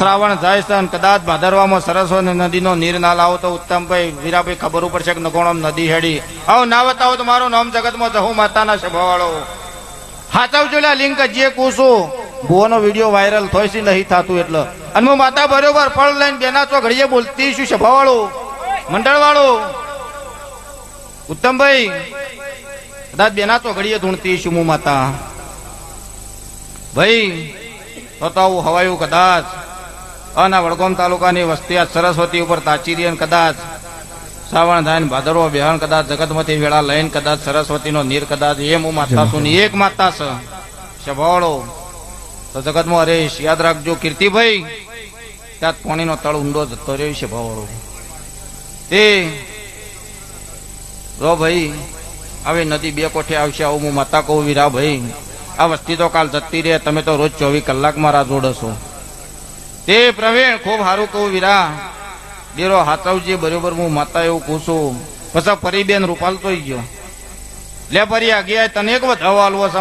શ્રાવણ જાય છે કદાચ ભાદરવામાં સરસ્વતી નદીનો નીર ના લાવો તો ઉત્તમભાઈ વીરાભાઈ ખબર ઉપર છે કે નકોણમ નદી હેડી. આવો ના બતાવો તો મારું નામ જગતમાં જહુ માતાના સભાવાળો હાચવજો લિંક જે કૂસું. ભુવાનો વીડિયો વાયરલ થાય છે નહીં થતું એટલે. અને હું માતા બરોબર ફળ લઈને બેના ચો ઘડીએ બોલતી છું સભાવાળો મંડળવાળો. ઉત્તમભાઈ, કદાચ બેના તો ઘડીએ ધૂણતી છું હું માતા. ભાઈ, તો તો હવાયું કદાચ. અના વડગામ તાલુકાની વસ્તી સરસ્વતી ઉપર તાચીરી અને કદાચ શ્રાવણ થાય ભાદરવો બિહાન કદાચ જગતમાંથી વેળા લઈને કદાચ સરસ્વતીનો નીર કદાચ એમ હું માતા છું ની એક માતા છે સભાવાળો તો જગતમાં હરેશ યાદ રાખજો કીર્તિભાઈ ત્યાં જ પાણીનો તળ ઊંડો જતો રહ્યો છે ભાવાળો. તે રો ભાઈ હવે નદી બે કોઠે આવશે આવું હું માતા કહું વીરા ભાઈ આ વસ્તી તો કાલ જતી રહે તમે તો રોજ ચોવીસ કલાકમાં રાહ જોડશો. તે પ્રવીણ ખૂબ સારું કહું વીરા. ડેરો હાચવજી બરોબર હું માતા એવું કહું છું. પછી ફરી બેન રૂપાલ તો ગયો. લે પરી, આ ગયા તને એક વધાવો હાલવો છે